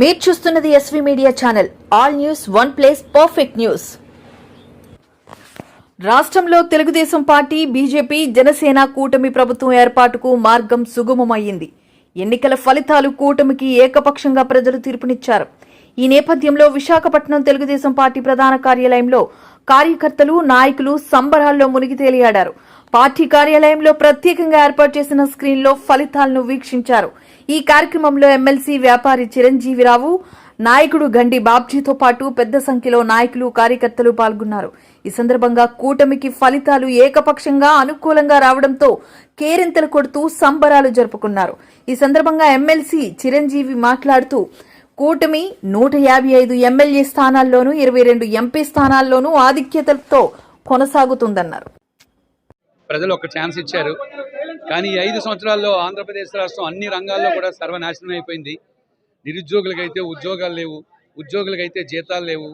మీరు చూస్తున్నది SV media channel all news one place perfect news రాష్ట్రంలో తెలుగుదేశం పార్టీ బీజేపీ జనసేన కూటమి ప్రభుత్వం ఏర్పాటుకు మార్గం సుగమమయ్యింది. ఎన్నికల ఫలితాలు కూటమికి ఏకపక్షంగా ప్రజలు తీర్పునిచ్చారు. ఈ నేపథ్యంలో విశాఖపట్నం తెలుగుదేశం పార్టీ ప్రధాన కార్యాలయంలో కార్యకర్తలు నాయకులు సంబరాల్లో మునిగి తేలియాడారు. పార్టీ కార్యాలయంలో ప్రత్యేకంగా ఏర్పాటు చేసిన స్క్రీన్లో ఫలితాలను వీక్షించారు. ఈ కార్యక్రమంలో ఎమ్మెల్సీ వ్యాపారి చిరంజీవిరావు నాయకుడు గండి బాబ్జీతో పాటు పెద్ద సంఖ్యలో నాయకులు కార్యకర్తలు పాల్గొన్నారు. ఈ సందర్భంగా కూటమికి ఫలితాలు ఏకపక్షంగా అనుకూలంగా రావడంతో కేరింతలు కొడుతూ సంబరాలు జరుపుకున్నారు. ఈ సందర్భంగా ఎమ్మెల్సీ చిరంజీవి మాట్లాడుతూ కూటమి నూట యాభై ఐదు ఎమ్మెల్యే స్థానాల్లోనూ ఇరవై రెండు ఎంపీ స్థానాల్లోనూ ఆధిక్యతలతో కొనసాగుతుందన్నారు. ప్రజలు ఒక ఛాన్స్ ఇచ్చారు. కానీ ఐదు సంవత్సరాల్లో ఆంధ్రప్రదేశ్ రాష్ట్రం అన్ని రంగాల్లో కూడా సర్వనాశనం అయిపోయింది. నిరుద్యోగులకైతే ఉద్యోగాలు లేవు ఉద్యోగులకైతే జీతాలు లేవు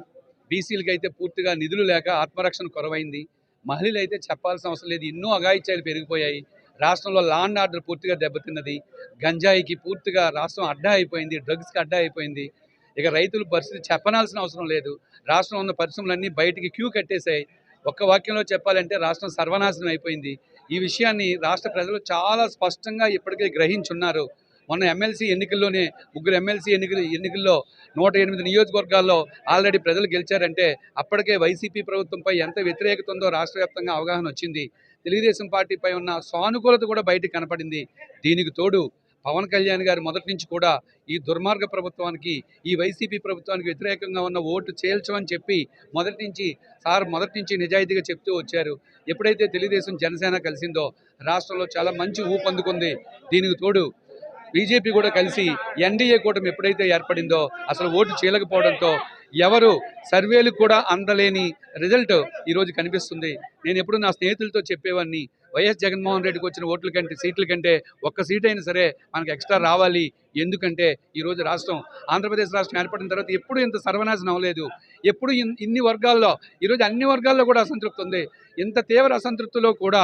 బీసీలకైతే పూర్తిగా నిధులు లేక ఆత్మరక్షణ కొరవైంది. మహిళలు అయితే చెప్పాల్సిన అవసరం లేదు. ఎన్నో అఘాయిత్యాలు పెరిగిపోయాయి. రాష్ట్రంలో లా అండ్ ఆర్డర్ పూర్తిగా దెబ్బతిన్నది. గంజాయికి పూర్తిగా రాష్ట్రం అడ్డా అయిపోయింది డ్రగ్స్కి అడ్డా అయిపోయింది. ఇక రైతుల పరిస్థితి చెప్పనాల్సిన అవసరం లేదు. రాష్ట్రంలో ఉన్న పరిశ్రమలన్నీ బయటికి క్యూ కట్టేశాయి. ఒక్క వాక్యంలో చెప్పాలంటే రాష్ట్రం సర్వనాశనం అయిపోయింది. ఈ విషయాన్ని రాష్ట్ర ప్రజలు చాలా స్పష్టంగా ఇప్పటికే గ్రహించున్నారు. మొన్న ఎమ్మెల్సీ ఎన్నికల్లోనే ముగ్గురు ఎమ్మెల్సీ ఎన్నికలు ఎన్నికల్లో నూట ఎనిమిది నియోజకవర్గాల్లో ఆల్రెడీ ప్రజలు గెలిచారంటే అప్పటికే వైసీపీ ప్రభుత్వంపై ఎంత వ్యతిరేకత ఉందో రాష్ట్ర వ్యాప్తంగా అవగాహన వచ్చింది. తెలుగుదేశం పార్టీపై ఉన్న సానుకూలత కూడా బయటికి కనపడింది. దీనికి తోడు పవన్ కళ్యాణ్ గారు మొదటి నుంచి కూడా ఈ దుర్మార్గ ప్రభుత్వానికి ఈ వైసీపీ ప్రభుత్వానికి వ్యతిరేకంగా ఉన్న ఓటు చేల్చమని చెప్పి మొదటి నుంచి సార్ మొదటి నుంచి నిజాయితీగా చెప్తూ వచ్చారు. ఎప్పుడైతే తెలుగుదేశం జనసేన కలిసిందో రాష్ట్రంలో చాలా మంచి ఊపందుకుంది దీనికి తోడు బీజేపీ కూడా కలిసి ఎన్డీఏ కూటమి ఎప్పుడైతే ఏర్పడిందో అసలు ఓటు చేయలేకపోవడంతో ఎవరు సర్వేలు కూడా అందలేని రిజల్ట్ ఈరోజు కనిపిస్తుంది. నేను ఎప్పుడు నా స్నేహితులతో చెప్పేవాడిని వైఎస్ జగన్మోహన్ రెడ్డికి వచ్చిన ఓట్ల కంటే సీట్ల కంటే ఒక్క సీట్ అయినా సరే మనకు ఎక్స్ట్రా రావాలి. ఎందుకంటే ఈరోజు రాష్ట్రం ఆంధ్రప్రదేశ్ రాష్ట్రం ఏర్పడిన తర్వాత ఎప్పుడు ఇంత సర్వనాశనం అవ్వలేదు. ఎప్పుడు ఇన్ని వర్గాల్లో ఈరోజు అన్ని వర్గాల్లో కూడా అసంతృప్తి ఉంది. ఇంత తీవ్ర అసంతృప్తిలో కూడా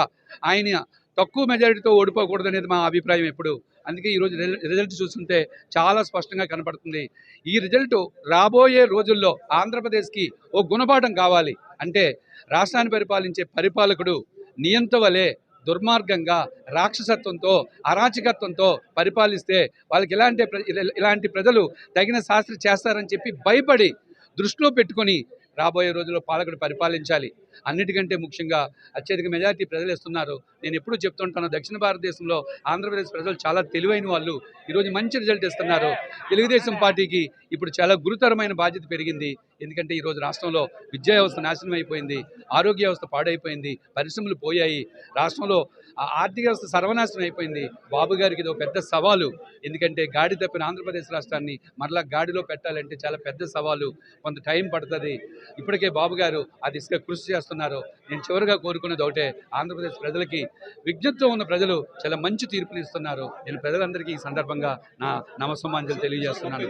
ఆయన తక్కువ మెజారిటీతో ఓడిపోకూడదు అనేది మా అభిప్రాయం ఎప్పుడు. అందుకే ఈరోజు రిజల్ట్ చూస్తుంటే చాలా స్పష్టంగా కనపడుతుంది. ఈ రిజల్ట్ రాబోయే రోజుల్లో ఆంధ్రప్రదేశ్కి ఓ గుణపాఠం కావాలి. అంటే రాష్ట్రాన్ని పరిపాలించే పరిపాలకుడు నియంత వలె దుర్మార్గంగా రాక్షసత్వంతో అరాచకత్వంతో పరిపాలిస్తే వాళ్ళకి ఇలాంటి ప్ర- ఇలాంటి ప్రజలు తగిన శాస్త్రి చేస్తారని చెప్పి భయపడి దృష్టిలో పెట్టుకొని రాబోయే రోజుల్లో పాలకుడు పరిపాలించాలి. అన్నిటికంటే ముఖ్యంగా అత్యధిక మెజారిటీ ప్రజలు ఇస్తున్నారు నేను ఎప్పుడూ చెప్తుంటాను దక్షిణ భారతదేశంలో ఆంధ్రప్రదేశ్ ప్రజలు చాలా తెలివైన వాళ్ళు. ఈరోజు మంచి రిజల్ట్ ఇస్తున్నారు. తెలుగుదేశం పార్టీకి ఇప్పుడు చాలా గురుతరమైన బాధ్యత పెరిగింది. ఎందుకంటే ఈరోజు రాష్ట్రంలో విద్యా వ్యవస్థ నాశనం అయిపోయింది ఆరోగ్య వ్యవస్థ పాడైపోయింది పరిశ్రమలు పోయాయి. రాష్ట్రంలో ఆ ఆర్థిక వ్యవస్థ సర్వనాశనం అయిపోయింది. బాబు గారికి ఇది ఒక పెద్ద సవాలు. ఎందుకంటే గాడి తప్పిన ఆంధ్రప్రదేశ్ రాష్ట్రాన్ని మరలా గాడిలో పెట్టాలంటే చాలా పెద్ద సవాలు. కొంత టైం పడుతుంది. ఇప్పటికే బాబు గారు ఆ దిశగా కృషి చేస్తున్నారు. నేను చివరిగా కోరుకునేది ఒకటే ఆంధ్రప్రదేశ్ ప్రజలకి విజ్ఞప్తితో ఉన్న ప్రజలు చాలా మంచి తీర్పుని ఇస్తున్నారు. నేను ప్రజలందరికీ ఈ సందర్భంగా నా నమస్సమాంజలు తెలియజేస్తున్నాను.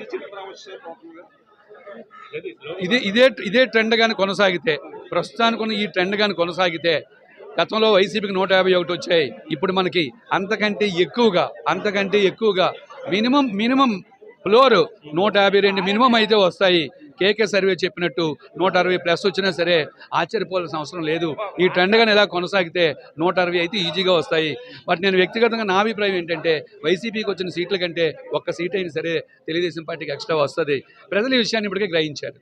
ఇదే ఇదే ఇదే ట్రెండ్ కానీ కొనసాగితే ప్రస్తుతానికి ఉన్న ఈ ట్రెండ్ కానీ కొనసాగితే గతంలో వైసీపీకి నూట యాభై ఒకటి వచ్చాయి. ఇప్పుడు మనకి అంతకంటే ఎక్కువగా అంతకంటే ఎక్కువగా మినిమం మినిమం ఫ్లోర్ నూట యాభై రెండు మినిమం అయితే వస్తాయి. కేకే సర్వే చెప్పినట్టు నూట అరవై ప్లస్ వచ్చినా సరే ఆశ్చర్యపోవాల్సిన అవసరం లేదు. ఈ ట్రెండ్ కానీ ఎలా కొనసాగితే నూట అరవై అయితే ఈజీగా వస్తాయి. బట్ నేను వ్యక్తిగతంగా నా అభిప్రాయం ఏంటంటే వైసీపీకి వచ్చిన సీట్ల కంటే ఒక్క సీట్ అయినా సరే తెలుగుదేశం పార్టీకి ఎక్స్ట్రా వస్తుంది. ప్రజలు ఈ విషయాన్ని ఇప్పటికే గ్రహించారు.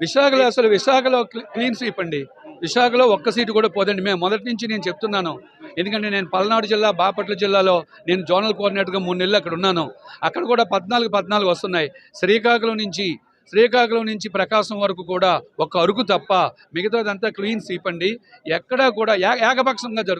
విశాఖలో అసలు విశాఖలో క్లీ- క్లీన్ స్వీప్ అండి. విశాఖలో ఒక్క సీటు కూడా పోదండి. మేము మొదటి నుంచి నేను చెప్తున్నాను. ఎందుకంటే నేను పల్నాడు జిల్లా బాపట్ల జిల్లాలో నేను జోనల్ కోఆర్డినేటర్గా మూడు నెలలు అక్కడ ఉన్నాను. అక్కడ కూడా పద్నాలుగు పద్నాలుగు వస్తున్నాయి. శ్రీకాకుళం నుంచి శ్రీకాకుళం నుంచి ప్రకాశం వరకు కూడా ఒక అరుకు తప్ప మిగతాదంతా క్లీన్ సీపండి ఎక్కడా కూడా ఏకపక్షంగా జరుగుతుంది